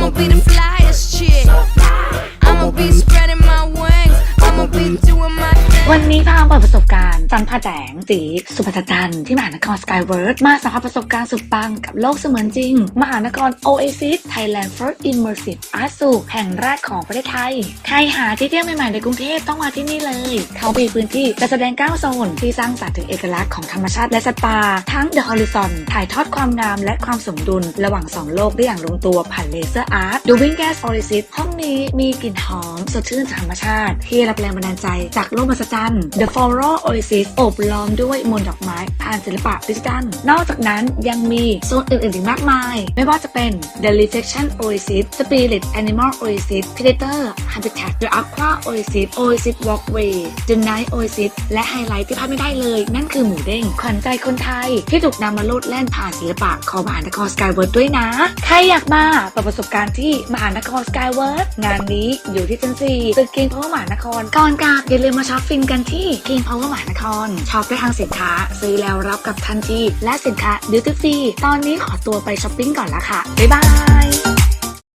I'ma be the flyest chick. I'ma be spreading my wings. I'ma be doing my thing. วันนี้พามาเปิดประสบการณ์ ารณ์ สันผาแสงสีสุภาจันทร์ที่มหานครสกายเวิร์ดมาสัมผัสประสบการณ์สุดปังกับโลกเสมือนจริง มหานคร Oasis Thailand First Immersive Art s o แห่งแรกของประเทศไทย ใครหาที่เที่ยวใหม่ๆในกรุงเทพต้องมาที่นี่เลย เขามีพื้นที่จัดแสดง9โซนที่สร้างสรรค์ถึงเอกลักษณ์ของธรรมชาติและสัตว์ป่าทั้ง The Horizon ถ่ายทอดความงามและความสมดุล ระหว่างสองโลกได้อย่างลงตัวผ่านเลเซอร์อาร์ต The Wing Gas Oasis ห้องนี้มีกลิ่นหอมสดชื่นจากธรรมชาติ ที่รับแรงบันดาลใจจากโลกมหัศจรรย์ The Floral Oasis โอบล้อมด้วยมนดอกไม้ผ่านศิลปะดิจิทัล นอกจากนั้นยังมีโซนอื่นๆอีกมากมาย ไม่ว่าจะเป็น The Reflection Oasis Spirit Animal Oasis Predator Habitat The Aqua Oasis Oasis Walkway The Night Oasis และไฮไลท์ที่พลาดไม่ได้เลย นั่นคือหมูเด้งขวัญใจคนไทย ที่ถูกนำมาโลดแล่นผ่านศิลปะของมหานครสกายเวิร์ดด้วยนะ ใครอยากมาเปิดประสบการณ์ที่มหานครสกายเวิร์ดงานนี้อยู่ที่ชั้น4ตึก King Power มหานครก่อนกลับอย่าลืมมาช็อปฟินกันที่ King Power มหานครช็อปได้ทางสินค้า ซื้อแล้วรับกับทันทีและสินค้าดิวตี้ฟรีตอนนี้ขอตัวไปช้อปปิ้งก่อนละค่ะ บ๊ายบาย